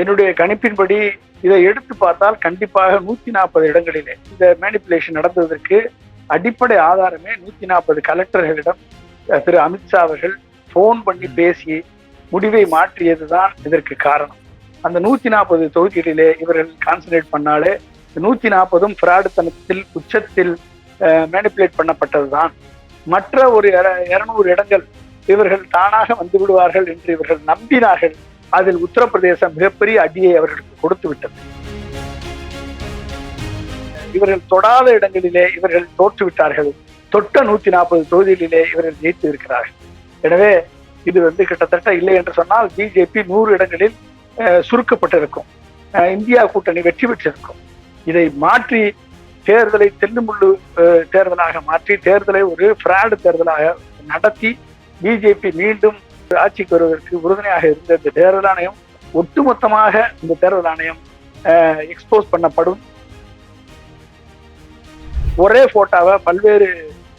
என்னுடைய கணிப்பின்படி இதை எடுத்து பார்த்தால் கண்டிப்பாக நூத்தி நாற்பது இடங்களிலே இந்த மேனிப்புலேஷன் நடந்ததற்கு அடிப்படை ஆதாரமே நூத்தி நாற்பது கலெக்டர்களிடம் திரு அமித்ஷா அவர்கள் போன் பண்ணி பேசி முடிவை மாற்றியதுதான் இதற்கு காரணம். அந்த நூத்தி நாற்பது தொகுதிகளிலே இவர்கள் கான்சன்ட்ரேட் பண்ணாலே நூத்தி நாற்பதும் பிராடுத்தனத்தில் உச்சத்தில் மேனிப்புலேட் பண்ணப்பட்டதுதான். மற்ற ஒரு இருநூறு இடங்கள் இவர்கள் தானாக வந்து விடுவார்கள் என்று இவர்கள் நம்பினார்கள். அதில் உத்தரப்பிரதேசம் மிகப்பெரிய அடியை அவர்களுக்கு கொடுத்து விட்டது. இவர்கள் தொடாத இடங்களிலே இவர்கள் தோற்று விட்டார்கள். தொட்ட நூத்தி நாற்பது தொகுதிகளிலே இவர்கள் ஜெயித்து இருக்கிறார்கள். எனவே இது வந்து கிட்டத்தட்ட இல்லை என்று சொன்னால் பிஜேபி நூறு இடங்களில் அஹ், சுருக்கப்பட்டிருக்கும். அஹ், இந்தியா கூட்டணி வெற்றி பெற்றிருக்கும். இதை மாற்றி தேர்தலை தெல்லுமுள்ளு தேர்தலாக மாற்றி தேர்தலை ஒரு ஃப்ராடு தேர்தலாக நடத்தி பிஜேபி மீண்டும் ஆட்சிக்கு வருவதற்கு உறுதுணையாக இருந்த இந்த தேர்தல் ஆணையம் ஒட்டுமொத்தமாக இந்த தேர்தல் ஆணையம் எக்ஸ்போஸ் பண்ணப்படும். ஒரே போட்டோவை பல்வேறு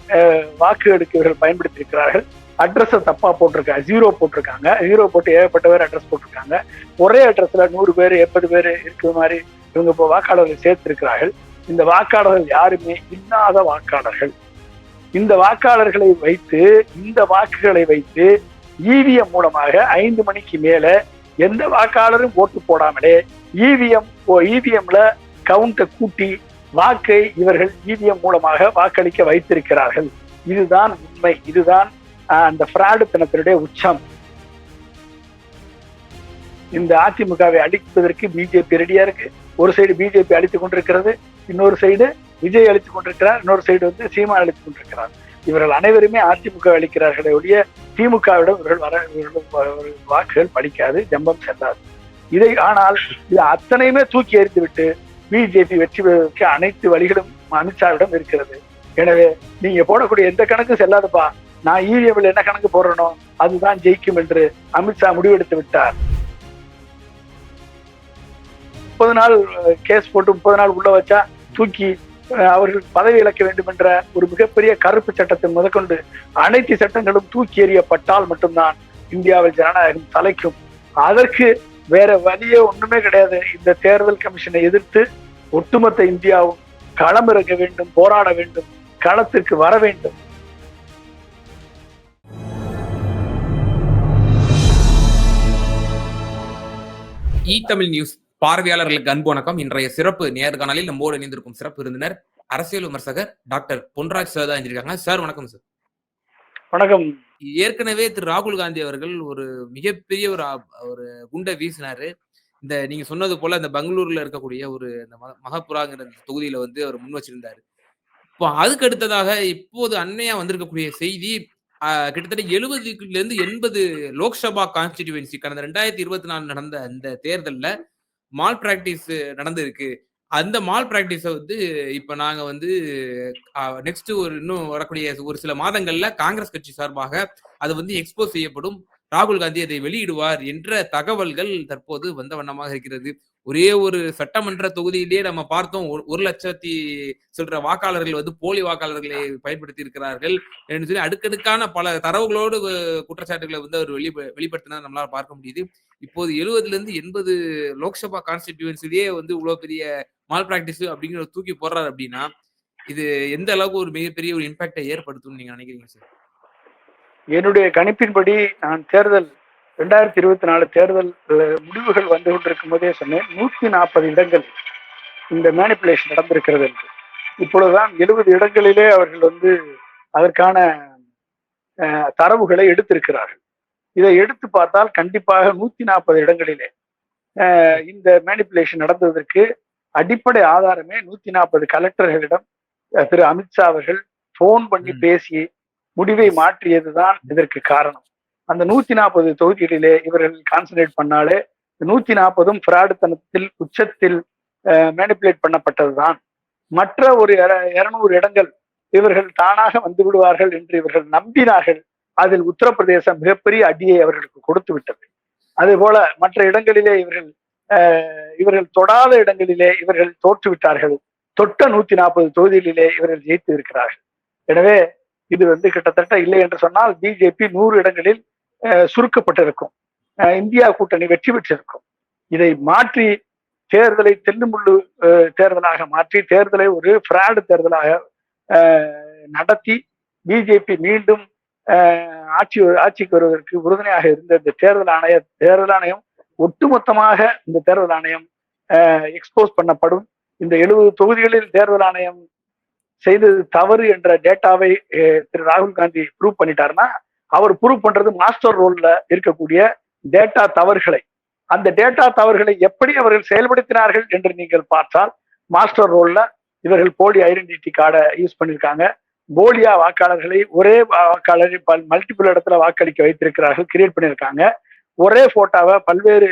வாக்கு வாக்குகளுக்கு இவர்கள் பயன்படுத்தி இருக்கிறார்கள் அட்ரஸை தப்பா போட்டிருக்காங்க ஜீரோ போட்டிருக்காங்க. ஜீரோ போட்டு ஏகப்பட்ட பேர் அட்ரஸ் போட்டிருக்காங்க. ஒரே அட்ரஸ்ல நூறு பேர் எண்பது பேர் இருக்கிற மாதிரி இவங்க இப்போ வாக்காளர்கள் சேர்த்திருக்கிறார்கள். இந்த வாக்காளர்கள் யாருமே இல்லாத வாக்காளர்கள். இந்த வாக்காளர்களை வைத்து இந்த வாக்குகளை வைத்து இவிஎம் மூலமாக ஐந்து மணிக்கு மேல எந்த வாக்காளரும் ஓட்டு போடாமலே இவிஎம் இவிஎம்ல கவுண்டை கூட்டி வாக்கை இவர்கள் இவிஎம் மூலமாக வாக்களிக்க வைத்திருக்கிறார்கள். இதுதான் உண்மை. இதுதான் ஆஹ், பிராடு தினத்தினுடைய உச்சம். இந்த அதிமுகவை அழிப்பதற்கு பிஜேபி ரெடியா இருக்கு. ஒரு சைடு பிஜேபி அழித்துக் கொண்டிருக்கிறது இன்னொரு சைடு விஜய் அழித்துக் கொண்டிருக்கிறார் இன்னொரு சைடு வந்து சீமான் அழித்துக் கொண்டிருக்கிறார். இவர்கள் அனைவருமே அதிமுக அளிக்கிறார்களே ஒழிய திமுகவிடம் இவர்கள் வர இவர்கள் வாக்குகள் பலிக்காது ஜம்பம் செல்லாது. இதை ஆனால் இது அத்தனையுமே தூக்கி எறிந்து விட்டு பிஜேபி வெற்றி பெறுவதற்கு அனைத்து வழிகளும் அமித்ஷாவிடம் இருக்கிறது. எனவே நீங்க போடக்கூடிய எந்த கணக்கும் செல்லாதுப்பா. நான் இவிஎம்ல என்ன கணக்கு போடுறனோ அதுதான் ஜெயிக்கும் என்று அமித்ஷா முடிவெடுத்து விட்டார். முப்பது நாள் கேஸ் போட்டு முப்பது நாள் உள்ள வச்சா தூக்கி அவர்கள் பதவி இழக்க வேண்டும் என்ற ஒரு மிகப்பெரிய கருப்பு சட்டத்தை முதற்கொண்டு அனைத்து சட்டங்களும் தூக்கி எறியப்பட்டால் மட்டும்தான் இந்தியாவில் ஜனநாயகம் தலைக்கும். அதற்கு வேற வழியே ஒண்ணுமே கிடையாது. இந்த தேர்தல் கமிஷனை எதிர்த்து ஒட்டுமொத்த இந்தியாவும் களமிறங்க வேண்டும் போராட வேண்டும் களத்திற்கு வர வேண்டும். இ தமிழ் நியூஸ் பார்வையாளர்களுக்கு அன்பு வணக்கம். இன்றைய சிறப்பு நேர்காணலில் நம்மோடு இணைந்திருக்கும் சிறப்பு விருந்தினர் அரசியல் விமர்சகர் டாக்டர் பொன்ராஜ் சார் தான் இருக்காங்க சார் வணக்கம் சார். வணக்கம். ஏற்கனவே திரு ராகுல் காந்தி அவர்கள் ஒரு மிகப்பெரிய ஒரு ஒரு குண்டை வீசினாரு. இந்த நீங்க சொன்னது போல இந்த பெங்களூர்ல இருக்கக்கூடிய ஒரு இந்த மக- மகப்புராங்கிற தொகுதியில வந்து அவர் முன் வச்சிருந்தாரு. இப்போ அதுக்கு அடுத்ததாக இப்போது அண்மையா வந்திருக்கக்கூடிய செய்தி கிட்டத்தட்ட எழுபதுல இருந்து எண்பது லோக்சபா கான்ஸ்டிடியூவன்சி கடந்த ரெண்டாயிரத்தி இருபத்தி நாலு நடந்த அந்த தேர்தல்ல மால் பிராக்டிஸ் நடந்திருக்கு. அந்த மால் பிராக்டிஸை வந்து இப்ப நாங்க வந்து நெக்ஸ்ட் ஒரு இன்னும் வரக்கூடிய ஒரு சில மாதங்கள்ல காங்கிரஸ் கட்சி சார்பாக அது வந்து எக்ஸ்போஸ் செய்யப்படும். ராகுல் காந்தி அதை வெளியிடுவார் என்ற தகவல்கள் தற்போது வந்த வண்ணமாக இருக்கிறது. ஒரே ஒரு சட்டமன்ற தொகுதியிலேயே நம்ம பார்த்தோம் ஒரு- ஒரு லட்சத்தி சொல்ற வாக்காளர்கள் வந்து போலி வாக்காளர்களை பயன்படுத்தி இருக்கிறார்கள் என்று சொல்லி அடுக்கடுக்கான பல தரவுகளோடு குற்றச்சாட்டுகளை வந்து அவர் வெளி வெளிப்படுத்தினா நம்மளால பார்க்க முடியுது. இப்போது எழுபதுல இருந்து எண்பது லோக்சபா கான்ஸ்டிடியூன்சிலேயே வந்து இவ்வளவு பெரிய மால் பிராக்டிஸ் அப்படிங்கிற ஒரு தூக்கி போடுறாரு அப்படின்னா இது எந்த அளவுக்கு ஒரு மிகப்பெரிய ஒரு இம்பாக்டை ஏற்படுத்தும்னு நீங்க நினைக்கிறீங்க சார்? என்னுடைய கணிப்பின்படி நான் தேர்தல் ரெண்டாயிரத்தி இருபத்தி நாலு தேர்தல் முடிவுகள் வந்து கொண்டிருக்கும் போதே சொன்னேன். நூத்தி நாற்பது இடங்கள் இந்த மேனிப்புலேஷன் நடந்திருக்கிறது என்று. இப்பொழுதுதான் எழுபது இடங்களிலே அவர்கள் வந்து அதற்கான தரவுகளை எடுத்திருக்கிறார்கள். இதை எடுத்து பார்த்தால் கண்டிப்பாக நூத்தி நாற்பது இடங்களிலே இந்த மேனிப்புலேஷன் நடந்ததற்கு அடிப்படை ஆதாரமே நூத்தி நாற்பது கலெக்டர்களிடம் திரு அமித்ஷா அவர்கள் போன் பண்ணி. பேசி முடிவை மாற்றியதுதான் இதற்கு காரணம். அந்த நூத்தி நாற்பது தொகுதிகளிலே இவர்கள் கான்சன்ட்ரேட் பண்ணாலே நூத்தி நாற்பதும் பிராடுத்தனத்தில் உச்சத்தில் மேனிப்புலேட் பண்ணப்பட்டதுதான். மற்ற ஒரு இருநூறு இடங்கள் இவர்கள் தானாக வந்து விடுவார்கள் என்று இவர்கள் நம்பினார்கள். அதில் உத்தரப்பிரதேசம் மிகப்பெரிய அடியை அவர்களுக்கு கொடுத்து விட்டது. அதே போல மற்ற இடங்களிலே இவர்கள் இவர்கள் தொடாத இடங்களிலே இவர்கள் தோற்றுவிட்டார்கள். தொட்ட நூத்தி நாற்பது தொகுதிகளிலே இவர்கள் ஜெயித்து இருக்கிறார்கள். எனவே இது வந்து கிட்டத்தட்ட இல்லை என்று சொன்னால் பிஜேபி நூறு இடங்களில் சுருக்கப்பட்டிருக்கும். இந்தியா கூட்டணி வெற்றி பெற்றிருக்கும். இதை மாற்றி தேர்தலை தெல்லுமுள்ளு தேர்தலாக மாற்றி தேர்தலை ஒரு பிராடு தேர்தலாக நடத்தி பிஜேபி மீண்டும் ஆட்சி ஆட்சிக்கு வருவதற்கு உறுதுணையாக இருந்த இந்த தேர்தல் ஆணைய தேர்தல் ஆணையம் ஒட்டுமொத்தமாக இந்த தேர்தல் ஆணையம் எக்ஸ்போஸ் பண்ணப்படும். இந்த எழுபது தொகுதிகளில் தேர்தல் ஆணையம் செய்தது தவறு என்ற டேட்டாவை திரு ராகுல் காந்தி ப்ரூவ் பண்ணிட்டாருன்னா அவர் ப்ரூவ் பண்றது மாஸ்டர் ரோல்ல இருக்கக்கூடிய டேட்டா தவறுகளை. அந்த டேட்டா தவறுகளை எப்படி அவர்கள் செயல்படுத்தினார்கள் என்று நீங்கள் பார்த்தால் மாஸ்டர் ரோல்ல இவர்கள் போலி ஐடென்டிட்டி கார்டை யூஸ் பண்ணியிருக்காங்க. போலியா வாக்காளர்களை ஒரே வாக்காளரை பல் மல்டிபிள் இடத்துல வாக்களிக்க வைத்திருக்கிறார்கள் கிரியேட் பண்ணியிருக்காங்க. ஒரே போட்டோவை பல்வேறு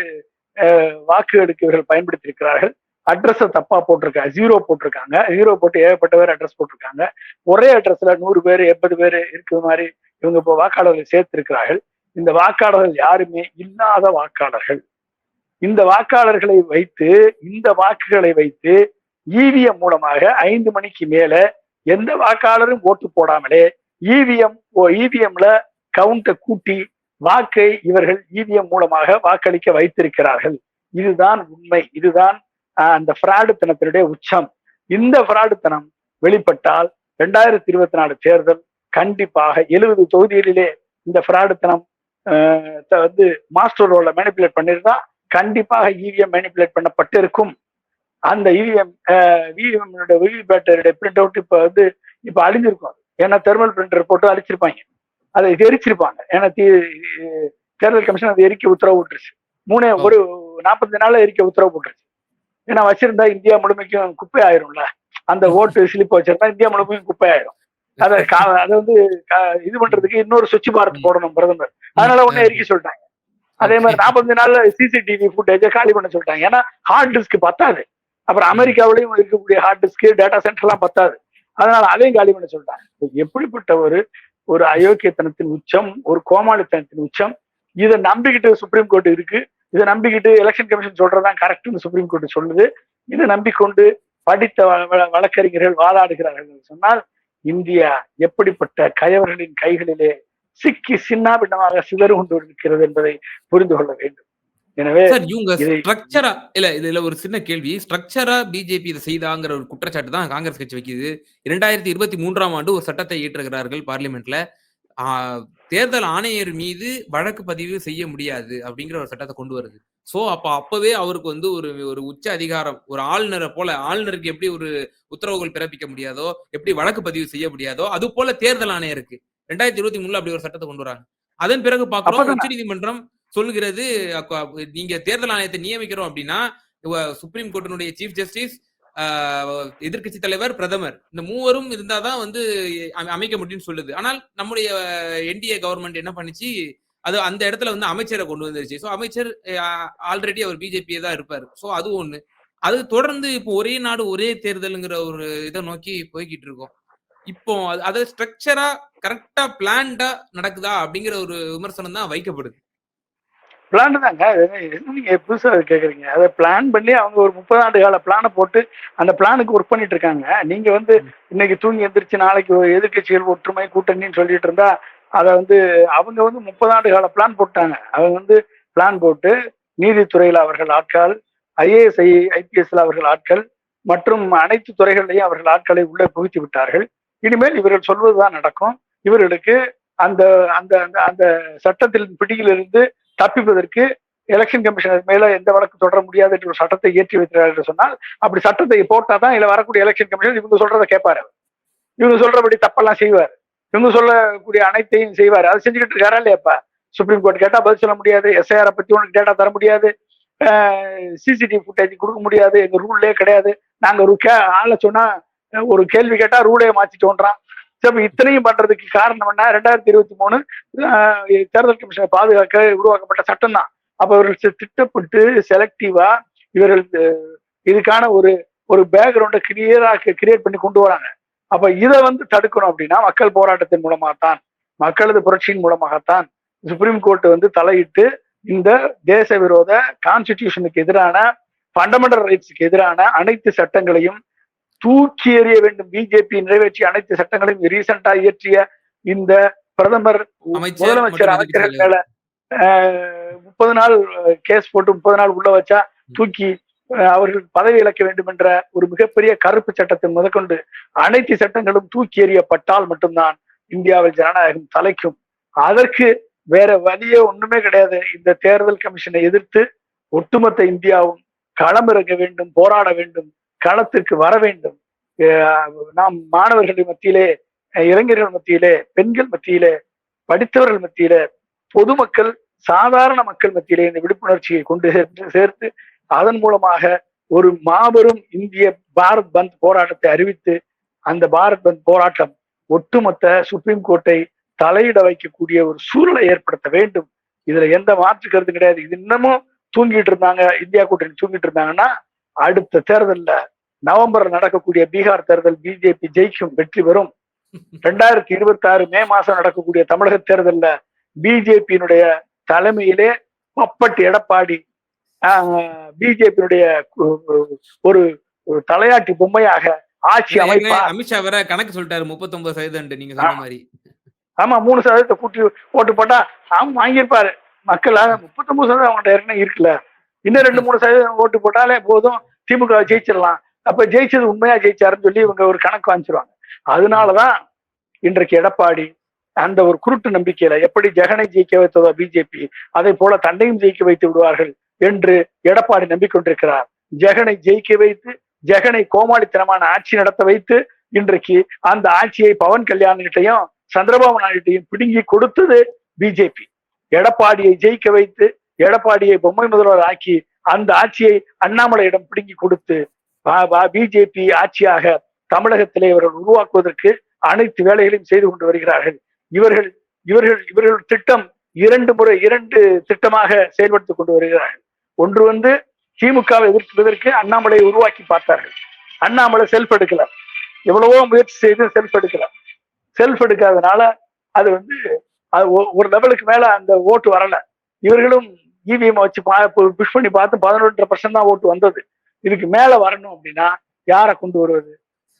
வாக்கு எடுக்க இவர்கள் பயன்படுத்தியிருக்கிறார்கள். அட்ரஸை தப்பா போட்டிருக்காங்க ஜீரோ போட்டிருக்காங்க. ஜீரோ போட்டு ஏகப்பட்ட பேர் அட்ரஸ் போட்டிருக்காங்க. ஒரே அட்ரஸ்ல நூறு பேர் எண்பது பேர் இருக்கிற மாதிரி இவங்க இப்போ வாக்காளர்களை சேர்த்திருக்கிறார்கள். இந்த வாக்காளர்கள் யாருமே இல்லாத வாக்காளர்கள். இந்த வாக்காளர்களை வைத்து இந்த வாக்குகளை வைத்து இவிஎம் மூலமாக ஐந்து மணிக்கு மேல எந்த வாக்காளரும் ஓட்டு போடாமலே இவிஎம் இவிஎம்ல கவுண்டை கூட்டி வாக்கை இவர்கள் இவிஎம் மூலமாக வாக்களிக்க வைத்திருக்கிறார்கள். இதுதான் உண்மை. இதுதான் அந்த பிராடுத்தனத்தினுடைய உச்சம். இந்த பிராடுத்தனம் வெளிப்பட்டால் ரெண்டாயிரத்தி இருபத்தி நாலு தேர்தல் கண்டிப்பாக எழுபது தொகுதிகளிலே இந்த பிராடுத்தனம் வந்து மாஸ்டர் ரோல மேனிப்புலேட் பண்ணியிருந்தா கண்டிப்பாக இவிஎம் மேனிப்புலேட் பண்ணப்பட்டு இருக்கும் அந்த இவிஎம் விவிஎம் விவிபேட்டருடைய பிரிண்ட் அவுட் இப்ப வந்து இப்ப அழிஞ்சிருக்கும். ஏன்னா தெர்மல் பிரிண்டர் போட்டு அழிச்சிருப்பாங்க. அதை எரிச்சிருப்பாங்க. ஏன்னா தீ தேர்தல் கமிஷன் அதை எரிக்க உத்தரவு விட்டுருச்சு மூணே ஒரு நாற்பத்தி நாள்ல எரிக்க உத்தரவு போட்டுருச்சு. ஏன்னா வச்சிருந்தா இந்தியா முழுமைக்கும் குப்பை ஆயிரும்ல அந்த ஓட்டு ஸ்லிப் வச்சிருந்தா இந்தியா முழுமைக்கும் குப்பை ஆயிரும் அதை அதை வந்து இது பண்றதுக்கு இன்னொரு சுவிட்ச் பாரத் போடணும் பிரதமர். அதனால உடனே எரிக்க சொல்லிட்டாங்க. அதே மாதிரி நாற்பத்தஞ்சு நாள்ல சிசிடிவி ஃபுட்டேஜை காலி பண்ண சொல்லிட்டாங்க. ஏன்னா ஹார்ட் டிஸ்க் பத்தாது. அப்புறம் அமெரிக்காவிலையும் இருக்கக்கூடிய ஹார்ட் டிஸ்க் டேட்டா சென்டர்லாம் பத்தாது. அதனால அதையும் காலி பண்ண சொல்லிட்டாங்க. எப்படிப்பட்ட ஒரு ஒரு அயோக்கியத்தனத்தின் உச்சம் ஒரு கோமாளித்தனத்தின் உச்சம் இதை நம்பிக்கிட்டு சுப்ரீம் கோர்ட் இருக்கு. இதை நம்பிக்கிட்டு எலெக்ஷன் கமிஷன் சொல்றதுதான் கரெக்ட்னு சுப்ரீம் கோர்ட் சொல்லுது. இதை நம்பிக்கொண்டு படித்த வழக்கறிஞர்கள் வாதாடுகிறார்கள் என்று சொன்னால் இந்தியா எப்படிப்பட்ட கயவர்களின் கைகளிலே சிக்கி சின்னாபின்னமாக சிதறு கொண்டு இருக்கிறது என்பதை புரிந்து கொள்ள வேண்டும். எனவே சார் இவங்க ஸ்ட்ரக்சரா இல்ல இதுல ஒரு சின்ன கேள்வி. ஸ்ட்ரக்சரா பிஜேபி இதை செய்தாங்கிற ஒரு குற்றச்சாட்டு தான் காங்கிரஸ் கட்சி வைக்குது. இரண்டாயிரத்தி இருபத்தி மூன்றாம் ஆண்டு ஒரு சட்டத்தை இயற்றுகிறார்கள் பார்லிமெண்ட்ல தேர்தல் ஆணையர் மீது வழக்கு பதிவு செய்ய முடியாது அப்படிங்கிற ஒரு சட்டத்தை கொண்டு வருது சோ அப்ப அப்பவே அவருக்கு வந்து ஒரு ஒரு உச்ச அதிகாரம் ஒரு ஆளுநரை போல ஆளுநருக்கு எப்படி ஒரு உத்தரவுகள் பிறப்பிக்க முடியாதோ எப்படி வழக்கு பதிவு செய்ய முடியாதோ அது போல தேர்தல் ஆணையருக்கு ரெண்டாயிரத்தி இருபத்தி மூணுல அப்படி ஒரு சட்டத்தை கொண்டு வராங்க அதன் பிறகு. உச்சநீதிமன்றம் சொல்லுகிறது அக்க- அப்ப நீங்க தேர்தல் ஆணையத்தை நியமிக்கிறோம் அப்படின்னா சுப்ரீம் கோர்ட்டினுடைய சீஃப் ஜஸ்டிஸ் எதிர்க்கட்சி தலைவர் பிரதமர். இந்த மூவரும் இருந்தாதான் வந்து அமை- அமைக்க முடியும்னு சொல்லுது. ஆனால் நம்முடைய என்டிஏ கவர்மெண்ட் என்ன பண்ணுச்சு? அது அந்த இடத்துல வந்து அமைச்சரை கொண்டு வந்துருச்சு. ஸோ அமைச்சர் ஆல்ரெடி அவர் பிஜேபியே தான் இருப்பார். ஸோ அது ஒண்ணு. அது தொடர்ந்து இப்போ ஒரே நாடு ஒரே தேர்தலுங்கிற ஒரு இதை நோக்கி போய்கிட்டு இருக்கோம். இப்போ அது- அது ஸ்ட்ரக்சரா கரெக்டா பிளான்டா நடக்குதா அப்படிங்கிற ஒரு விமர்சனம் தான் வைக்கப்படுது. பிளான் தாங்க. என்ன நீங்க புதுசா கேக்குறீங்க? அதை பிளான் பண்ணி அவங்க ஒரு முப்பது ஆண்டு கால பிளானை போட்டு அந்த பிளானுக்கு ஒர்க் பண்ணிட்டு இருக்காங்க. நீங்க வந்து இன்னைக்கு தூங்கி எந்திரிச்சு நாளைக்கு ஒரு எதிர்க்கட்சிகள் ஒற்றுமை கூட்டணின்னு சொல்லிட்டு இருந்தா அதை வந்து அவங்க வந்து முப்பது ஆண்டு கால பிளான் போட்டாங்க. அவங்க வந்து பிளான் போட்டு நீதித்துறையில் அவர்கள் ஆட்கள் ஐஏஎஸ் ஐபிஎஸ்ல அவர்கள் ஆட்கள் மற்றும் அனைத்து துறைகளிலையும் அவர்கள் ஆட்களை உள்ளே புகுத்தி விட்டார்கள். இனிமேல் இவர்கள் சொல்வதுதான் நடக்கும். இவர்களுக்கு அந்த அந்த அந்த அந்த சட்டத்தின் பிடியிலிருந்து தப்பிப்பதற்கு எலெக்ஷன் கமிஷனர் மேல எந்த வழக்கு தொடர முடியாது என்ற ஒரு சட்டத்தை இயற்றி வைக்கிறார் என்று சொன்னால் அப்படி சட்டத்தை போட்டாதான் இல்ல வரக்கூடிய எலெக்ஷன் கமிஷன் இவங்க சொல்றதை கேட்பாரு இவங்க சொல்றபடி தப்பெல்லாம் செய்வார். இவங்க சொல்லக்கூடிய அனைத்தையும் செய்வார். அதை செஞ்சுக்கிட்டு இருக்காரா இல்லையாப்பா சுப்ரீம் கோர்ட் கேட்டா பதில் சொல்ல முடியாது. எஸ்ஐஆரை பத்தி உனக்கு டேட்டா தர முடியாது. சிசிடிவி ஃபுட்டேஜ் கொடுக்க முடியாது. எங்க ரூல்லே கிடையாது. நாங்க ஒரு கே ஆளை சொன்னா ஒரு கேள்வி கேட்டா ரூலே மாத்திட்டோன்றான். அப்ப இத்தனையும் பண்றதுக்கு காரணம் என்ன? ரெண்டாயிரத்தி இருபத்தி மூணு தேர்தல் கமிஷனை பாதுகாக்க உருவாக்கப்பட்ட சட்டம் தான். அப்ப இவர்கள் திட்டப்பட்டு திட்டமிட்டு செலக்டிவா இவர்கள் இதுக்கான ஒரு ஒரு பேக்ரவுண்டை கிளியரா கிரியேட் பண்ணி கொண்டு வராங்க. அப்ப இதை வந்து தடுக்கணும் அப்படின்னா மக்கள் போராட்டத்தின் மூலமாகத்தான் மக்களது புரட்சியின் மூலமாகத்தான் சுப்ரீம் கோர்ட் வந்து தலையிட்டு இந்த தேச விரோத கான்ஸ்டிடியூஷனுக்கு எதிரான ஃபண்டமெண்டல் ரைட்ஸுக்கு எதிரான அனைத்து சட்டங்களையும் தூக்கி எறிய வேண்டும். பிஜேபி நிறைவேற்றிய அனைத்து சட்டங்களையும் ரீசெண்டா இயற்றிய இந்த பிரதமர் முதலமைச்சர் அமைச்சர்கள் மேல முப்பது நாள் கேஸ் போட்டு முப்பது நாள் உள்ள வச்சா தூக்கி அவர்கள் பதவி இழக்க வேண்டும் என்ற ஒரு மிகப்பெரிய கருப்பு சட்டத்தை முதற்கொண்டு அனைத்து சட்டங்களும் தூக்கி எறியப்பட்டால் மட்டும்தான் இந்தியாவில் ஜனநாயகம் தலைக்கும். அதற்கு வேற வழியே ஒண்ணுமே கிடையாது. இந்த தேர்தல் கமிஷனை எதிர்த்து ஒட்டுமொத்த இந்தியாவும் களமிறங்க வேண்டும் போராட வேண்டும். களத்திற்கு வர வேண்டும். நாம் மாணவர்கள் மத்தியிலே இளைஞர்கள் மத்தியிலே பெண்கள் மத்தியிலே படித்தவர்கள் மத்தியிலே பொதுமக்கள் சாதாரண மக்கள் மத்தியிலே இந்த விழிப்புணர்ச்சியை கொண்டு சேர்ந்து சேர்த்து அதன் மூலமாக ஒரு மாபெரும் இந்திய பாரத் பந்த் போராட்டத்தை அறிவித்து அந்த பாரத் பந்த் போராட்டம் ஒட்டுமொத்த சுப்ரீம் கோர்ட்டை தலையிட வைக்கக்கூடிய ஒரு சூழலை ஏற்படுத்த வேண்டும். இதுல எந்த மாற்று கருத்து கிடையாது. இது இன்னமும் தூங்கிட்டு இருந்தாங்க இந்தியா கூட்டணி தூங்கிட்டு இருந்தாங்கன்னா அடுத்த தேர்தல்ல நவம்பர் நடக்கக்கூடிய பீகார் தேர்தல் பிஜேபி ஜெயிக்கும் வெற்றி பெறும். ரெண்டாயிரத்தி இருபத்தி ஆறு மே மாசம் நடக்கக்கூடிய தமிழக தேர்தல்ல பிஜேபியினுடைய தலைமையிலே பப்பட்டு எடப்பாடி பிஜேபியினுடைய ஒரு ஒரு தலையாட்டி பொம்மையாக ஆட்சி அமைப்பார் அமித்ஷா வேற கணக்கு சொல்லிட்டாரு முப்பத்தொன்பது சதவீதம் நீங்க சொன்ன மாதிரி. ஆமா மூணு சதவீதத்தை கூட்டி ஓட்டு போட்டா அவன் வாங்கியிருப்பாரு. மக்கள் முப்பத்தொன்பது சதவீதம் அவங்கள்ட்ட ஏற்கனவே இருக்குல்ல. இன்னும் ரெண்டு மூணு சதவீதம் ஓட்டு போட்டாலே போதும். திமுக ஜெயிச்சிடலாம். அப்ப ஜெயிச்சது உண்மையா ஜெயிச்சாருன்னு சொல்லி இவங்க ஒரு கணக்கு வாங்கிச்சிருவாங்க. அதனாலதான் இன்றைக்கு எடப்பாடி அந்த ஒரு குருட்டு நம்பிக்கையில எப்படி ஜெகனை ஜெயிக்க வைத்ததோ பிஜேபி அதை போல தன்னையும் ஜெயிக்க வைத்து விடுவார்கள் என்று எடப்பாடி நம்பிக்கொண்டிருக்கிறார். ஜெகனை ஜெயிக்க வைத்து ஜெகனை கோமாளித்தனமான ஆட்சி நடத்த வைத்து இன்றைக்கு அந்த ஆட்சியை பவன் கல்யாண்கிட்டையும் சந்திரபாபு நாயுட்டையும் பிடுங்கி கொடுத்தது பிஜேபி எடப்பாடியை ஜெயிக்க வைத்து எடப்பாடியை பொம்மை முதல்வர் ஆக்கி அந்த ஆட்சியை அண்ணாமலையிடம் பிடுங்கி கொடுத்து பிஜேபி ஆட்சியாக தமிழகத்திலே இவர்கள் உருவாக்குவதற்கு அனைத்து வேலைகளையும் செய்து கொண்டு வருகிறார்கள். இவர்கள் இவர்கள் இவர்கள் திட்டம் இரண்டு முறை இரண்டு திட்டமாக செயல்படுத்திக் கொண்டு வருகிறார்கள். ஒன்று வந்து திமுகவை எதிர்ப்பதற்கு அண்ணாமலையை உருவாக்கி பார்த்தார்கள். அண்ணாமலை செல்ஃப் எடுக்கல. எவ்வளவோ முயற்சி செய்து செல்ஃப் எடுக்கல. செல்ஃப் எடுக்காதனால அது வந்து அது ஒரு லெவலுக்கு மேல அந்த ஓட்டு வரல. இவர்களும் இவிஎம் வச்சு புஷ் பண்ணி பார்த்து பதினொன்றரை பர்சன்ட் தான் ஓட்டு வந்தது. இதுக்கு மேல வரணும் அப்படின்னா யாரை கொண்டு வருவது?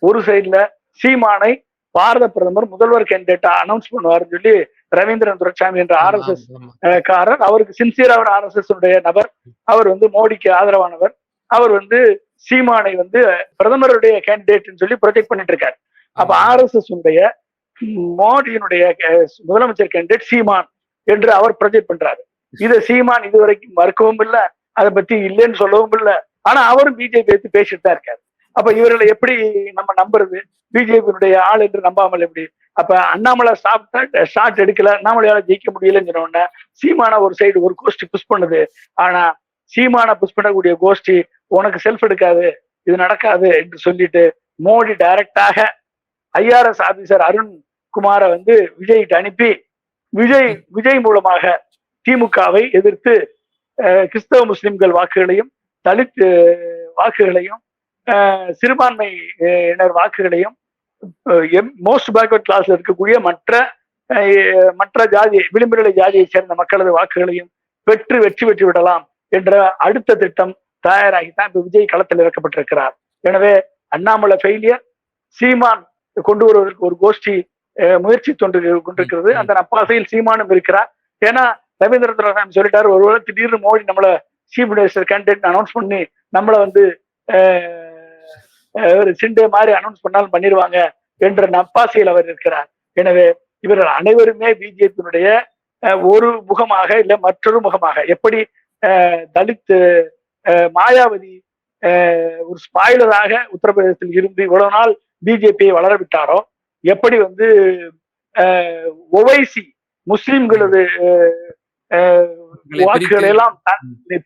ஒரு சைட்ல சீமானை பாரத பிரதமர் முதல்வர் கேண்டிடேட்டா அனௌன்ஸ் பண்ணுவாருன்னு சொல்லி ரவீந்திரன் துரைசாமி என்ற ஆர் எஸ் எஸ் காரர் அவருக்கு சின்சியர் அவர் ஆர் எஸ் எஸ் உடைய நபர். அவர் வந்து மோடிக்கு ஆதரவானவர். அவர் வந்து சீமானை வந்து பிரதமருடைய கேண்டிடேட்னு சொல்லி ப்ரொஜெக்ட் பண்ணிட்டு இருக்காரு. அப்ப ஆர் எஸ் எஸ் உடைய மோடியினுடைய முதலமைச்சர் கேண்டிடேட் சீமான் என்று அவர் ப்ரொஜெக்ட் பண்றாரு. இதை சீமான் இதுவரைக்கும் மறுக்கவும் இல்லை அதை பத்தி இல்லைன்னு சொல்லவும் இல்லை. ஆனா அவரும் பிஜேபி எடுத்து பேசிட்டு தான் இருக்காரு. அப்ப இவர்களை எப்படி நம்ம நம்புறது? பிஜேபியினுடைய ஆள் என்று நம்பாமல் எப்படி? அப்ப அண்ணாமலை சாப்பிட்டா ஷார்ட் எடுக்கல அண்ணாமலையால ஜெயிக்க முடியலன்னு சொன்ன உடனே சீமான ஒரு சைடு ஒரு கோஷ்டி புஷ் பண்ணுது. ஆனா சீமான புஷ் பண்ணக்கூடிய கோஷ்டி உனக்கு செல்ஃப் எடுக்காது இது நடக்காது என்று சொல்லிட்டு மோடி டைரக்டாக ஐஆர்எஸ் ஆபீசர் அருண் குமாரை வந்து விஜய்கிட்ட அனுப்பி விஜய் விஜய் மூலமாக திமுகவை எதிர்த்து கிறிஸ்தவ முஸ்லிம்கள் வாக்குகளையும் தலித் வாக்குகளையும் சிறுபான்மையினர் வாக்குகளையும் மோஸ்ட் பேக்வர்ட் கிளாஸ்ல இருக்கக்கூடிய மற்ற மற்ற ஜாதி விளிம்புநிலை ஜாதியை சேர்ந்த மக்களது வாக்குகளையும் பெற்று வெற்றி பெற்று விடலாம் என்ற அடுத்த திட்டம் தயாராகித்தான். இப்ப விஜய் களத்தில் இறக்கப்பட்டிருக்கிறார். எனவே அண்ணாமலை ஃபெயிலியர் சீமான் கொண்டு வருவதற்கு ஒரு கோஷ்டி முயற்சி தொண்டு கொண்டிருக்கிறது. அந்த நப்பாசையில் சீமானும் இருக்கிறார். ஏன்னா ரவீந்திர துரசாமி சொல்லிட்டாரு. ஒருவேளை திடீர்னு மோடி நம்மள சீஃப் மினிஸ்டர் கேண்டிடேட் அனௌன்ஸ் பண்ணி நம்மளை வந்து ஒரு சிண்டே மாதிரி அனௌன்ஸ் பண்ணாலும் பண்ணிடுவாங்க என்ற நப்பாசையில் அவர் இருக்கிறார். எனவே இவர்கள் அனைவருமே பிஜேபியினுடைய ஒரு முகமாக இல்லை மற்றொரு முகமாக. எப்படி தலித் மாயாவதி ஒரு ஸ்பாயிலராக உத்தரப்பிரதேசத்தில் இருந்து இவ்வளவு நாள் பிஜேபியை வளர விட்டாரோ? எப்படி வந்து ஒவைசி முஸ்லிம்களது வாக்குகளை எல்லாம்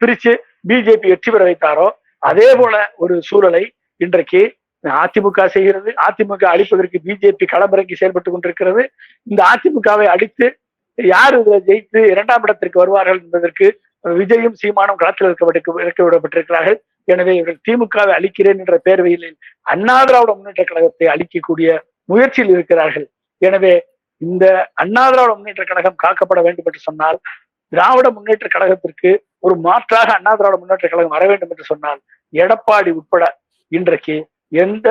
பிரிச்சு பிஜேபி வெற்றி பெற வைத்தாரோ அதே போல ஒரு சூழலை இன்றைக்கு அதிமுக செய்கிறது அதிமுக அழிப்பதற்கு பிஜேபி களமிறங்கி செயல்பட்டு கொண்டிருக்கிறது. இந்த அதிமுகவை அடித்து யார் இதுல ஜெயித்து இரண்டாம் இடத்திற்கு வருவார்கள் என்பதற்கு விஜயும் சீமானும் களத்தில் இருக்க இருக்க விடப்பட்டிருக்கிறார்கள். எனவே இவர்கள் திமுகவை அழிக்கிறேன் என்ற பேர்வையில் அண்ணா திராவிட முன்னேற்ற கழகத்தை அழிக்கக்கூடிய முயற்சியில் இருக்கிறார்கள். எனவே இந்த அண்ணா திராவிட முன்னேற்ற கழகம் காக்கப்பட வேண்டும் என்று சொன்னால் திராவிட முன்னேற்ற கழகத்திற்கு ஒரு மாற்றாக அண்ணா திராவிட முன்னேற்ற கழகம் வர வேண்டும் என்று சொன்னால் எடப்பாடி உட்பட இன்றைக்கு எந்த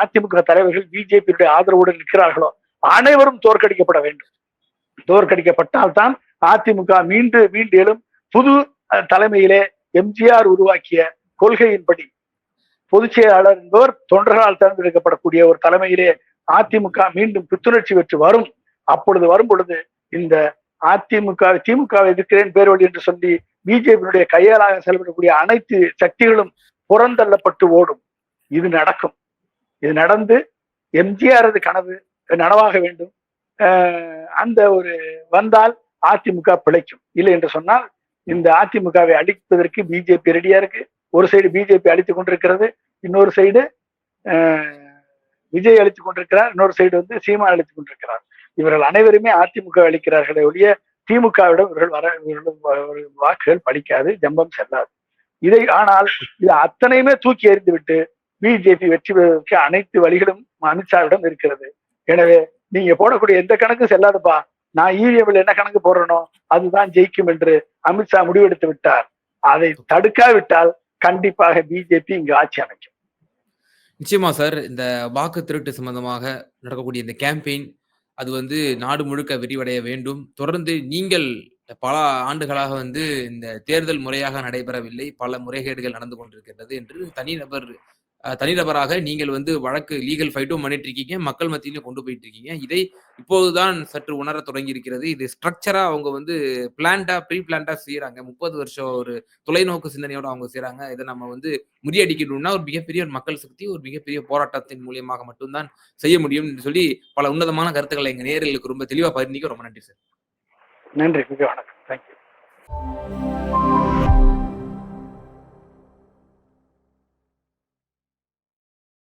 அதிமுக தலைவர்கள் பிஜேபியுடைய ஆதரவுடன் இருக்கிறார்களோ அனைவரும் தோற்கடிக்கப்பட வேண்டும். தோற்கடிக்கப்பட்டால்தான் அதிமுக மீண்டு மீண்டு எழும் புது தலைமையிலே எம்ஜிஆர் உருவாக்கிய கொள்கையின்படி பொதுச் செயலாளர் என்பவர் தொண்டர்களால் தேர்ந்தெடுக்கப்படக்கூடிய ஒரு தலைமையிலே அதிமுக மீண்டும் புத்துணர்ச்சி பெற்று வரும். அப்பொழுது வரும் பொழுது இந்த அதிமுக திமுக எதிர்க்கிறேன் பேரொழி என்று சொல்லி பிஜேபியினுடைய கையாளாக செயல்படக்கூடிய அனைத்து சக்திகளும் புறந்தள்ளப்பட்டு ஓடும். இது நடக்கும். இது நடந்து எம்ஜிஆரது கனவு நனவாக வேண்டும். அந்த ஒரு வந்தால் அதிமுக பிழைக்கும். இல்லை என்று சொன்னால் இந்த அதிமுகவை அழிப்பதற்கு பிஜேபி ரெடியா இருக்கு. ஒரு சைடு பிஜேபி அழித்துக் கொண்டிருக்கிறது இன்னொரு சைடு விஜய் அழித்துக் கொண்டிருக்கிறார் இன்னொரு சைடு வந்து சீமா அழித்துக் கொண்டிருக்கிறார். இவர்கள் அனைவருமே அதிமுக அளிக்கிறார்களே ஒழிய திமுகவிடம் இவர்கள் வர இவர்களும் வாக்குகள் படிக்காது ஜம்பம் செல்லாது. இதை ஆனால் இது அத்தனையுமே தூக்கி எறிந்துவிட்டு பிஜேபி வெற்றி பெறுவதற்கு அனைத்து வழிகளும் அமித்ஷாவிடம் இருக்கிறது. எனவே நீங்க போடக்கூடிய எந்த கணக்கும் செல்லாதுப்பா. நான் இவிஎம்ல என்ன கணக்கு போடுறனோ அதுதான் ஜெயிக்கும் என்று அமித்ஷா முடிவெடுத்து விட்டார். அதை தடுக்காவிட்டால் கண்டிப்பாக பிஜேபி இங்கு ஆட்சி அமைக்கும். நிச்சயமா சார் இந்த வாக்கு திருட்டு சம்பந்தமாக நடக்கக்கூடிய இந்த கேம்பெயின் அது வந்து நாடு முழுக்க விரிவடைய வேண்டும். தொடர்ந்து நீங்கள் பல ஆண்டுகளாக வந்து இந்த தேர்தல் முறையாக நடைபெறவில்லை. பல முறைகேடுகள் நடந்து கொண்டிருக்கிறது என்று தனிநபர் தனிநபராக நீங்கள் வந்து வழக்கு லீகல் ஃபைட்டும் பண்ணிட்டு இருக்கீங்க மக்கள் மத்தியிலும் கொண்டு போயிட்டு இருக்கீங்க இதை இப்போதுதான் சற்று உணர தொடங்கி இருக்கிறது இது ஸ்ட்ரக்சரா அவங்க வந்து பிளான்டா ப்ரீ பிளான்டா செய்யறாங்க முப்பது வருஷம் ஒரு தொலைநோக்கு சிந்தனையோட அவங்க செய்யறாங்க இதை நம்ம வந்து முறியடிக்கணும்னா ஒரு மிகப்பெரிய ஒரு மக்கள் சக்தி ஒரு மிகப்பெரிய போராட்டத்தின் மூலியமாக மட்டும்தான் செய்ய முடியும் சொல்லி பல உன்னதமான கருத்துக்களை எங்க நேர்களுக்கு ரொம்ப தெளிவா பகிர்ந்திக்க ரொம்ப நன்றி சார் நன்றி. மிக வணக்கம். தேங்க்யூ